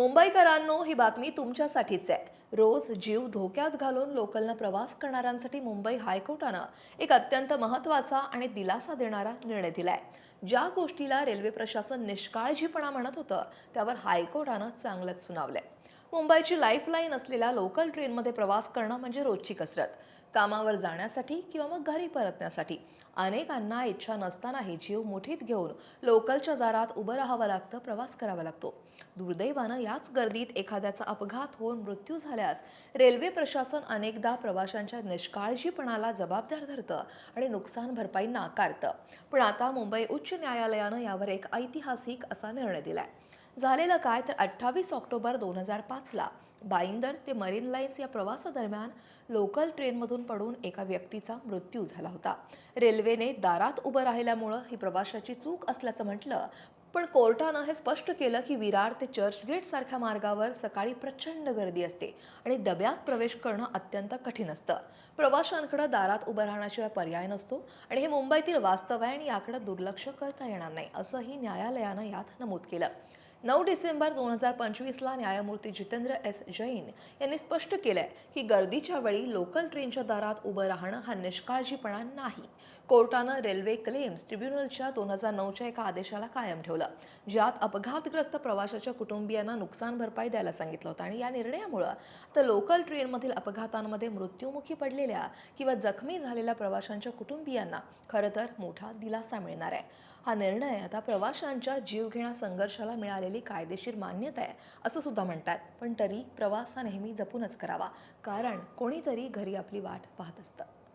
मुंबईकरांनो ही बातमी तुमच्यासाठीच आहे. रोज जीव धोक्यात घालून लोकलनं प्रवास करणाऱ्यांसाठी मुंबई हायकोर्टानं एक अत्यंत महत्त्वाचा आणि दिलासा देणारा निर्णय दिलाय. ज्या गोष्टीला रेल्वे प्रशासन निष्काळजीपणा म्हणत होतं त्यावर हायकोर्टानं चांगलंच सुनावलंय. मुंबईची लाईफलाईन असलेल्या लोकल ट्रेनमध्ये प्रवास करणं म्हणजे रोजची कसरत. कामावर जाण्यासाठी किंवा मग घरी परतण्यासाठी. अनेकांना इच्छा नसतानाही जीव मुठीत घेऊन लोकलच्या दारात उभं राहावं लागतं प्रवास करावा लागतो. दुर्दैवानं याच गर्दीत एखाद्याचा अपघात होऊन मृत्यू झाल्यास रेल्वे प्रशासन अनेकदा प्रवाशांच्या निष्काळजीपणाला जबाबदार धरतं आणि नुकसान भरपाई नाकारतं. पण आता मुंबई उच्च न्यायालयानं यावर एक ऐतिहासिक असा निर्णय दिलाय. झालेलं काय तर अठ्ठावीस ऑक्टोबर दोन हजार पाचला बाईंदर ते मरीन लाईन्स या प्रवासादरम्यान लोकल ट्रेनमधून पडून एका व्यक्तीचा मृत्यू झाला होता. रेल्वेने दारात उभं राहिल्यामुळं ही प्रवाशाची चूक असल्याचं म्हटलं पण कोर्टानं हे स्पष्ट केलं की विरार ते चर्चगेट सारख्या मार्गावर सकाळी प्रचंड गर्दी असते आणि डब्यात प्रवेश करणं अत्यंत कठीण असतं. प्रवाशांकडे दारात उभं राहण्याशिवाय पर्याय नसतो आणि हे मुंबईतील वास्तव आहे आणि याकडे दुर्लक्ष करता येणार नाही असंही न्यायालयानं यात नमूद केलं. नऊ डिसेंबर दोन हजार पंचवीसला न्यायमूर्ती जितेंद्र एस जैन यांनी स्पष्ट केलंय की गर्दीच्या वेळी लोकल ट्रेनच्या दारात उभं राहणं हा निष्काळजीपणा नाही. कोर्टानं रेल्वे क्लेम्स ट्रिब्युनलच्या दोन हजार नऊच्या एका आदेशाला कायम ठेवलं ज्यात अपघातग्रस्त प्रवाशाच्या कुटुंबियांना नुकसान भरपाई द्यायला सांगितलं होतं आणि या निर्णयामुळं तर लोकल ट्रेनमधील अपघातांमध्ये मृत्युमुखी पडलेल्या किंवा जखमी झालेल्या प्रवाशांच्या कुटुंबियांना खरं तर मोठा दिलासा मिळणार आहे. हा निर्णय आता प्रवाशांच्या जीवघेणा संघर्षाला मिळालेला कायदेशीर मान्यता आहे असं सुद्धा म्हणतात. पण तरी प्रवास हा नेहमी जपूनच करावा कारण कोणीतरी घरी आपली वाट पाहत असतं.